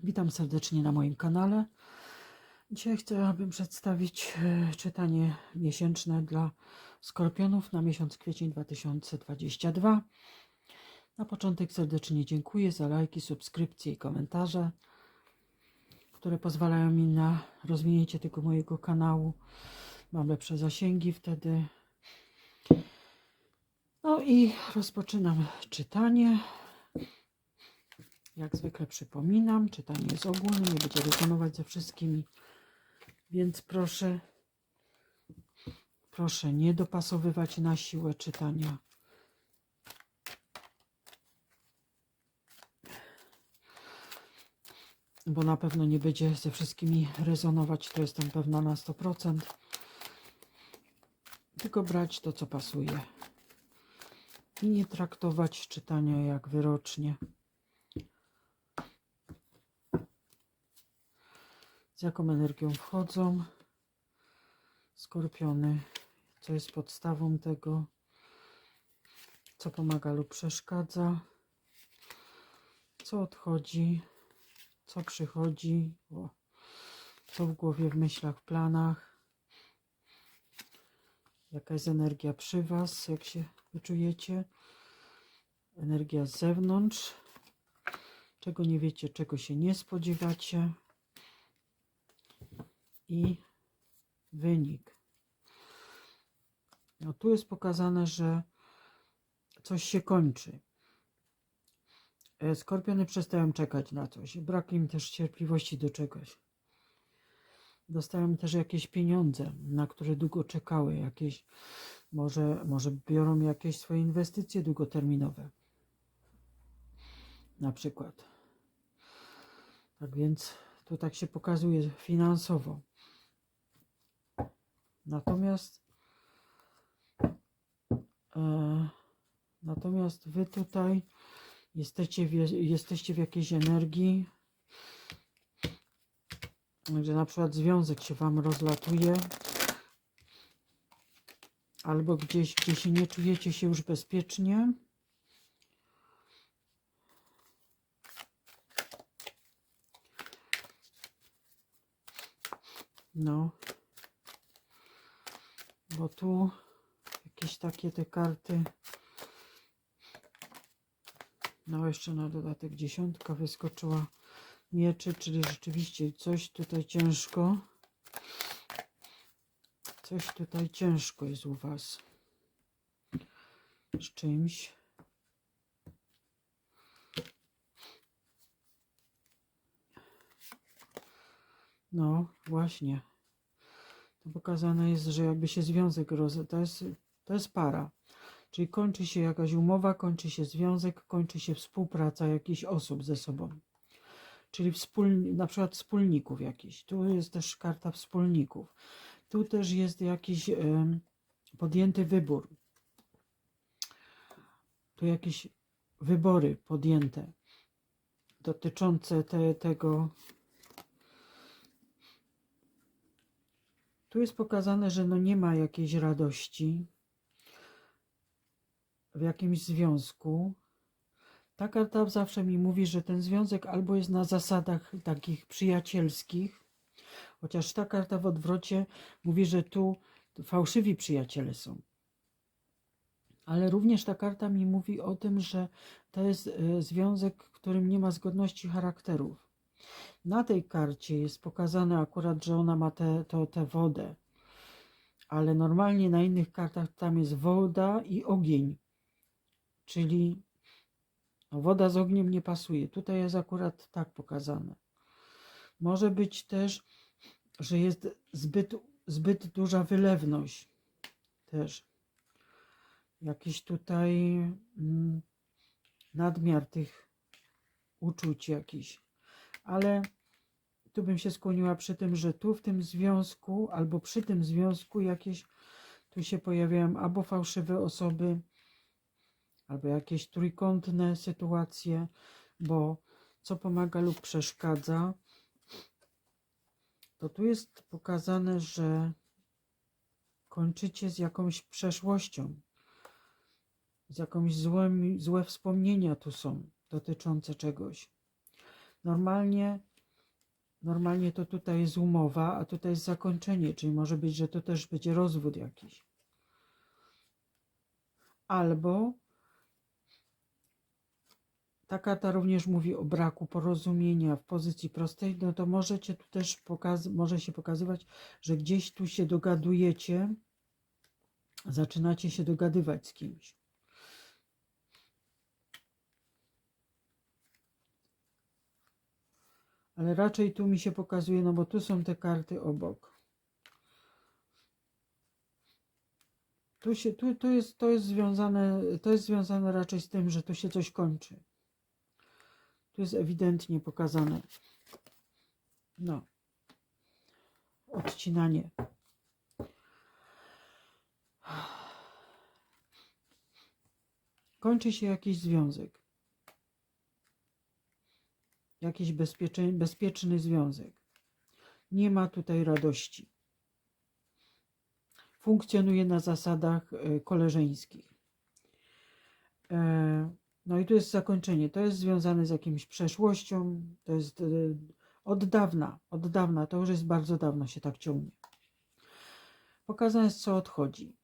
Witam serdecznie na moim kanale. Dzisiaj chciałabym przedstawić e, czytanie miesięczne dla skorpionów na miesiąc kwiecień 2022. Na początek serdecznie dziękuję za lajki, subskrypcje i komentarze, które pozwalają mi na rozwinięcie tego mojego kanału. Mam lepsze zasięgi wtedy. No i rozpoczynam czytanie. Jak zwykle przypominam, czytanie jest ogólne, nie będzie rezonować ze wszystkimi, więc proszę, proszę nie dopasowywać na siłę czytania. Bo na pewno nie będzie ze wszystkimi rezonować, to jestem pewna na 100%. Tylko brać to, co pasuje. I nie traktować czytania jak wyrocznie. Z jaką energią wchodzą? Skorpiony, co jest podstawą tego, co pomaga lub przeszkadza, co odchodzi, co przychodzi, o, co w głowie, w myślach, w planach, jaka jest energia przy Was, jak się wyczujecie, energia z zewnątrz, czego nie wiecie, czego się nie spodziewacie i wynik. No tu jest pokazane, że coś się kończy. E, Skorpiony przestają czekać na coś. Brak im też cierpliwości do czegoś. Dostają też jakieś pieniądze, na które długo czekały. Jakieś, może, może biorą jakieś swoje inwestycje długoterminowe. Na przykład. Tak więc tu tak się pokazuje finansowo. Natomiast e, natomiast wy tutaj jesteście w, jesteście w jakiejś energii, że na przykład związek się wam rozlatuje, albo gdzieś, gdzie się nie czujecie się już bezpiecznie. No, bo tu jakieś takie te karty. No, jeszcze na dodatek dziesiątka wyskoczyła mieczy, czyli rzeczywiście coś tutaj ciężko. Coś tutaj ciężko jest u Was. Z czymś. No, właśnie. Pokazane jest, że jakby się związek roz... to jest, to jest para. Czyli kończy się jakaś umowa, kończy się związek, kończy się współpraca jakichś osób ze sobą. Czyli wspólni, na przykład wspólników jakichś. Tu jest też karta wspólników. Tu też jest jakiś em, podjęty wybór. Tu jakieś wybory podjęte dotyczące te, tego Tu jest pokazane, że no nie ma jakiejś radości w jakimś związku. Ta karta zawsze mi mówi, że ten związek albo jest na zasadach takich przyjacielskich, chociaż ta karta w odwrocie mówi, że tu fałszywi przyjaciele są. Ale również ta karta mi mówi o tym, że to jest e, związek, w którym nie ma zgodności charakterów. Na tej karcie jest pokazane akurat, że ona ma tę te, wodę, ale normalnie na innych kartach tam jest woda i ogień, czyli no, woda z ogniem nie pasuje. Tutaj jest akurat tak pokazane. Może być też, że jest zbyt, zbyt duża wylewność też. Jakiś tutaj mm, nadmiar tych uczuć jakiś ale tu bym się skłoniła przy tym, że tu w tym związku, albo przy tym związku jakieś tu się pojawiają albo fałszywe osoby, albo jakieś trójkątne sytuacje, bo co pomaga lub przeszkadza, to tu jest pokazane, że kończycie z jakąś przeszłością, z jakąś złem, złe wspomnienia tu są dotyczące czegoś. Normalnie, normalnie to tutaj jest umowa, a tutaj jest zakończenie, czyli może być, że to też będzie rozwód jakiś. Albo ta karta również mówi o braku porozumienia w pozycji prostej, no to możecie tu też pokaz może się pokazywać, że gdzieś tu się dogadujecie, zaczynacie się dogadywać z kimś. Ale raczej tu mi się pokazuje, no bo tu są te karty obok. Tu, się, tu, tu jest, to, jest związane, to jest związane raczej z tym, że tu się coś kończy. Tu jest ewidentnie pokazane. No. Odcinanie. Kończy się jakiś związek. Jakiś bezpieczy, bezpieczny związek. Nie ma tutaj radości. Funkcjonuje na zasadach e, koleżeńskich. E, no i tu jest zakończenie. To jest związane z jakimś przeszłością. To jest e, od dawna, od dawna, to już jest bardzo dawno się tak ciągnie. Pokazane jest, co odchodzi.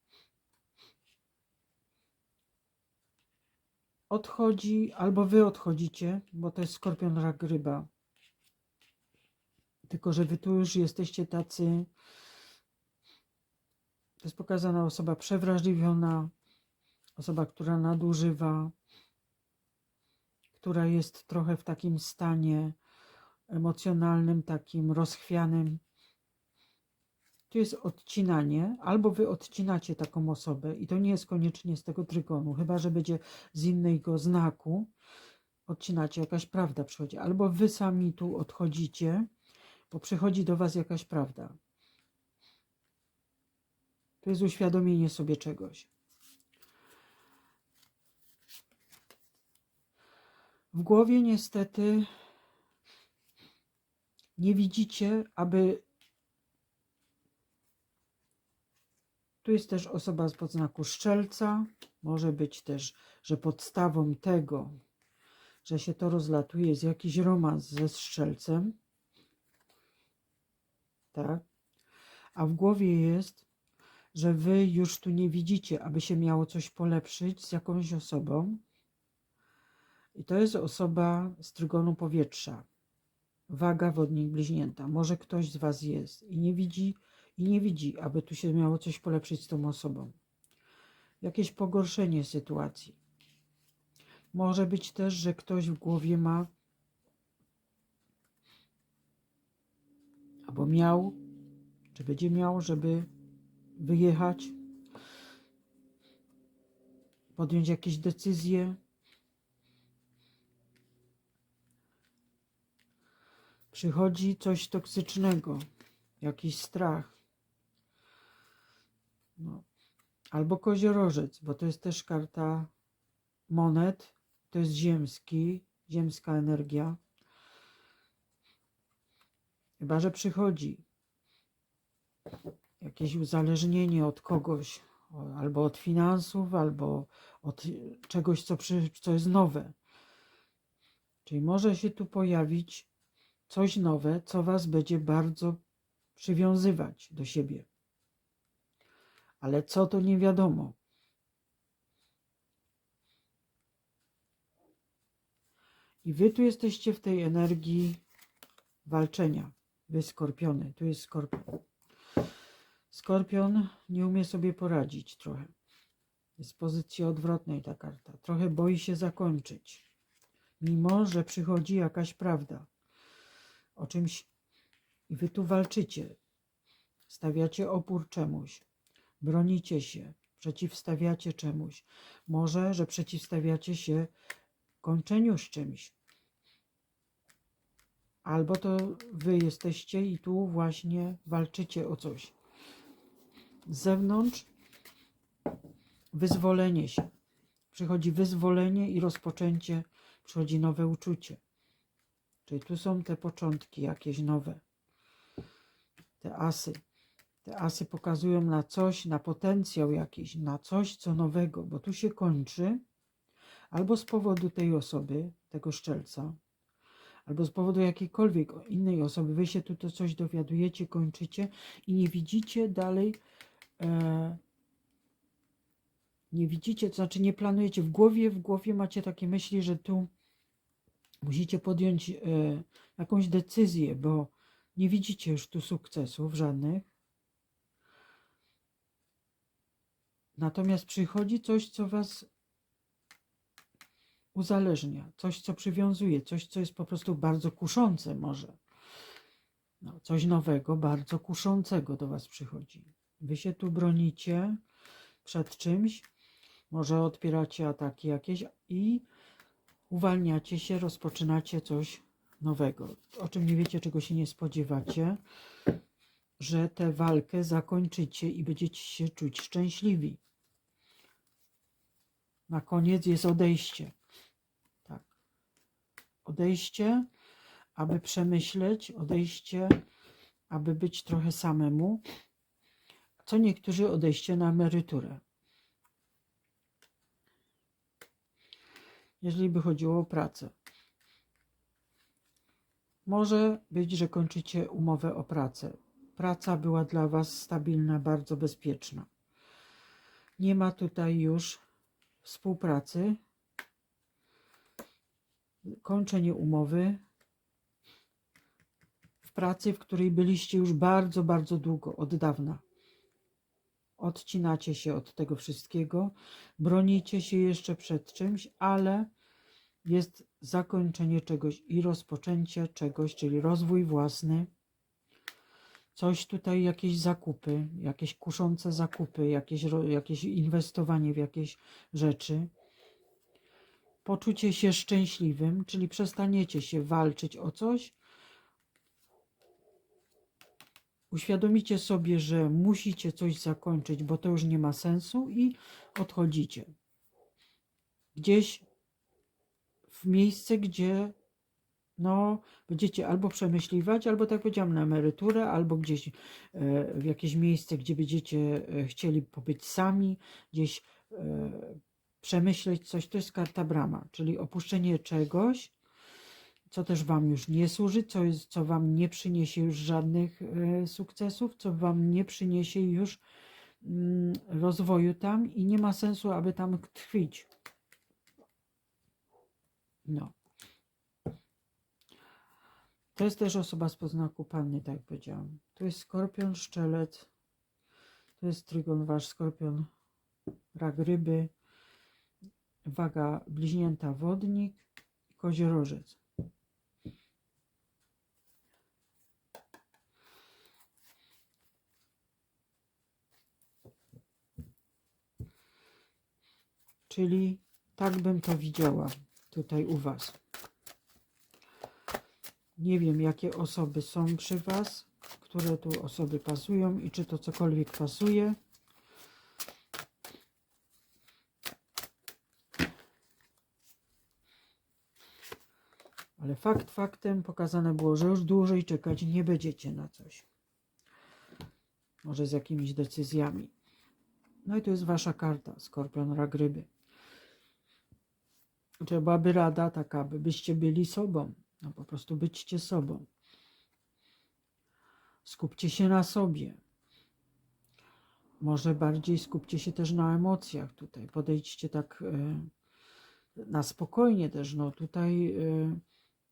Odchodzi, albo wy odchodzicie, bo to jest skorpion, rak, ryba. Tylko, że wy tu już jesteście tacy. To jest pokazana osoba przewrażliwiona, osoba, która nadużywa, która jest trochę w takim stanie emocjonalnym, takim rozchwianym. Tu jest odcinanie, albo wy odcinacie taką osobę i to nie jest koniecznie z tego trygonu, chyba że będzie z innego znaku. Odcinacie, jakaś prawda przychodzi, albo wy sami tu odchodzicie, bo przychodzi do was jakaś prawda. To jest uświadomienie sobie czegoś. W głowie niestety nie widzicie, aby. Tu jest też osoba z podznaku szczelca. Może być też, że podstawą tego, że się to rozlatuje, jest jakiś romans ze strzelcem. Tak. A w głowie jest, że wy już tu nie widzicie, aby się miało coś polepszyć z jakąś osobą. I to jest osoba z trygonu powietrza waga wodnik bliźnięta. Może ktoś z Was jest i nie widzi, i nie widzi, aby tu się miało coś polepszyć z tą osobą. Jakieś pogorszenie sytuacji. Może być też, że ktoś w głowie ma albo miał, czy będzie miał, żeby wyjechać, podjąć jakieś decyzje, Przychodzi coś toksycznego, jakiś strach. No. Albo koziorożec, bo to jest też karta monet, to jest ziemski, ziemska energia. Chyba, że przychodzi jakieś uzależnienie od kogoś, albo od finansów, albo od czegoś, co, przy, co jest nowe. Czyli może się tu pojawić coś nowe, co Was będzie bardzo przywiązywać do siebie. Ale co to nie wiadomo. I Wy tu jesteście w tej energii walczenia. Wy skorpiony. Tu jest skorpion. Skorpion nie umie sobie poradzić trochę. W pozycji odwrotnej ta karta. Trochę boi się zakończyć. Mimo, że przychodzi jakaś prawda o czymś i wy tu walczycie. Stawiacie opór czemuś, bronicie się, przeciwstawiacie czemuś. Może, że przeciwstawiacie się kończeniu z czymś. Albo to wy jesteście i tu właśnie walczycie o coś. Z zewnątrz wyzwolenie się. Przychodzi wyzwolenie i rozpoczęcie, przychodzi nowe uczucie. Czyli tu są te początki jakieś nowe. Te asy. Te asy pokazują na coś, na potencjał jakiś, na coś, co nowego, bo tu się kończy albo z powodu tej osoby, tego szczelca, albo z powodu jakiejkolwiek innej osoby, wy się tu to coś dowiadujecie, kończycie i nie widzicie dalej, e, nie widzicie, to znaczy nie planujecie w głowie, w głowie macie takie myśli, że tu musicie podjąć e, jakąś decyzję, bo nie widzicie już tu sukcesów żadnych. Natomiast przychodzi coś, co was uzależnia, coś, co przywiązuje, coś, co jest po prostu bardzo kuszące może. No, coś nowego, bardzo kuszącego do was przychodzi. Wy się tu bronicie przed czymś, może odpieracie ataki jakieś i uwalniacie się, rozpoczynacie coś nowego, o czym nie wiecie, czego się nie spodziewacie, że tę walkę zakończycie i będziecie się czuć szczęśliwi. Na koniec jest odejście. Tak. Odejście, aby przemyśleć, odejście, aby być trochę samemu. Co niektórzy odejście na emeryturę. Jeżeli by chodziło o pracę. Może być, że kończycie umowę o pracę. Praca była dla Was stabilna, bardzo bezpieczna. Nie ma tutaj już współpracy, kończenie umowy w pracy, w której byliście już bardzo, bardzo długo, od dawna. Odcinacie się od tego wszystkiego, bronicie się jeszcze przed czymś, ale jest zakończenie czegoś i rozpoczęcie czegoś, czyli rozwój własny. Coś tutaj, jakieś zakupy, jakieś kuszące zakupy, jakieś, jakieś inwestowanie w jakieś rzeczy. Poczucie się szczęśliwym, czyli przestaniecie się walczyć o coś. Uświadomicie sobie, że musicie coś zakończyć, bo to już nie ma sensu i odchodzicie. Gdzieś w miejsce, gdzie no, będziecie albo przemyśliwać, albo tak powiedziałam, na emeryturę, albo gdzieś e, w jakieś miejsce, gdzie będziecie e, chcieli pobyć sami, gdzieś e, przemyśleć coś. To jest karta brama, czyli opuszczenie czegoś, co też Wam już nie służy, co, jest, co Wam nie przyniesie już żadnych sukcesów, co Wam nie przyniesie już mm, rozwoju tam i nie ma sensu, aby tam tkwić. No. To jest też osoba z poznaku panny, tak jak powiedziałam. To jest skorpion, szczelec. To jest trygon wasz, skorpion, rak ryby, waga bliźnięta wodnik, koziorożec. Czyli tak bym to widziała tutaj u Was. Nie wiem, jakie osoby są przy Was, które tu osoby pasują i czy to cokolwiek pasuje. Ale fakt faktem pokazane było, że już dłużej czekać nie będziecie na coś. Może z jakimiś decyzjami. No i to jest Wasza karta, Skorpion, Rak, Ryby. To byłaby rada taka, by byście byli sobą. No po prostu byćcie sobą. Skupcie się na sobie. Może bardziej skupcie się też na emocjach tutaj. Podejdźcie tak e, na spokojnie też. No tutaj e,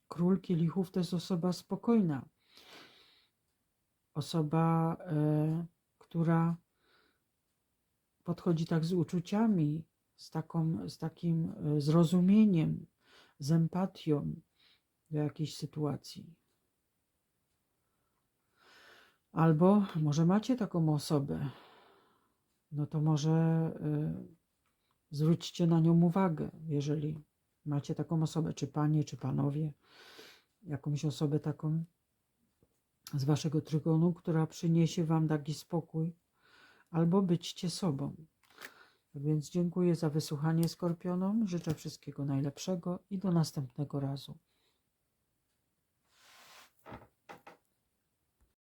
król kielichów to jest osoba spokojna. Osoba, e, która podchodzi tak z uczuciami, z, taką, z takim zrozumieniem, z empatią do jakiejś sytuacji. Albo może macie taką osobę, no to może y, zwróćcie na nią uwagę, jeżeli macie taką osobę, czy panie, czy panowie, jakąś osobę taką z waszego trygonu, która przyniesie wam taki spokój, albo byćcie sobą. Tak więc dziękuję za wysłuchanie skorpionom, życzę wszystkiego najlepszego i do następnego razu.